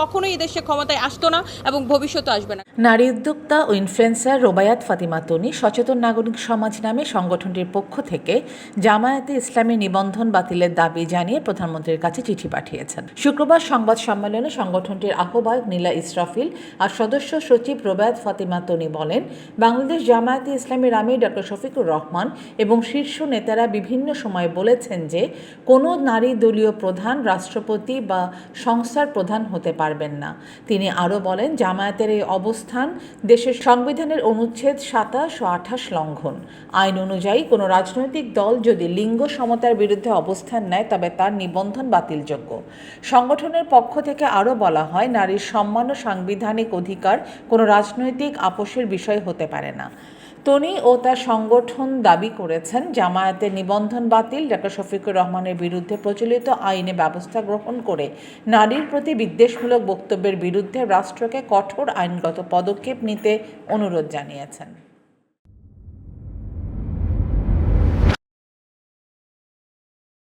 কখনোই এদেশে ক্ষমতায় আসতো না এবং ভবিষ্যতে আসবে না। নারী উদ্যোক্তা ও ইনফ্লুয়েন্সার রোবায়াত ফাতিমা তনি সচেতন নাগরিক সমাজ নামে সংগঠনটির পক্ষ থেকে জামায়াতে ইসলামী নিবন্ধন বাতিলের দাবি জানিয়ে প্রধানমন্ত্রীর কাছে চিঠি পাঠিয়েছেন। শুক্রবার সংবাদ সম্মেলনে সংগঠনটির আহ্বায়ক নীলা ইসরাফিল আর সদস্য সচিব রোবায়াত ফাতিমা তনি বলেন, বাংলাদেশ জামায়াতে ইসলামীর আমির ডক্টর শফিকুর রহমান এবং শীর্ষ নেতারা বিভিন্ন সময় বলেছেন যে, কোনো নারী দলীয় প্রধান, রাষ্ট্রপতি বা সংস্থার প্রধান হতে পারবেন না। তিনি আরও বলেন, জামায়াতের এই অবস্থান দেশের সংবিধানের অনুচ্ছেদ সাতাশ ও আঠাশ লঙ্ঘন। আইন অনুযায়ী কোনো রাজনৈতিক দল যদি লিঙ্গ সমতার বিরুদ্ধে অবস্থান নেয়, তবে তার নিবন্ধন বাতিলযোগ্য। সংগঠনের পক্ষ থেকে আরও বলা হয়, নারীর সম্মান ও সাংবিধানিক অধিকার কোনো রাজনৈতিক আপোষের বিষয় হতে পারে না। তনি ও তার সংগঠন দাবি করেছেন জামায়াতের নিবন্ধন বাতিল ডাক্তার শফিকুর রহমানের বিরুদ্ধে প্রচলিত আইনে ব্যবস্থা গ্রহণ করে নারীর প্রতি বিদ্বেষমূলক বক্তব্যের বিরুদ্ধে রাষ্ট্রকে কঠোর আইনগত পদক্ষেপ নিতে অনুরোধ জানিয়েছেন।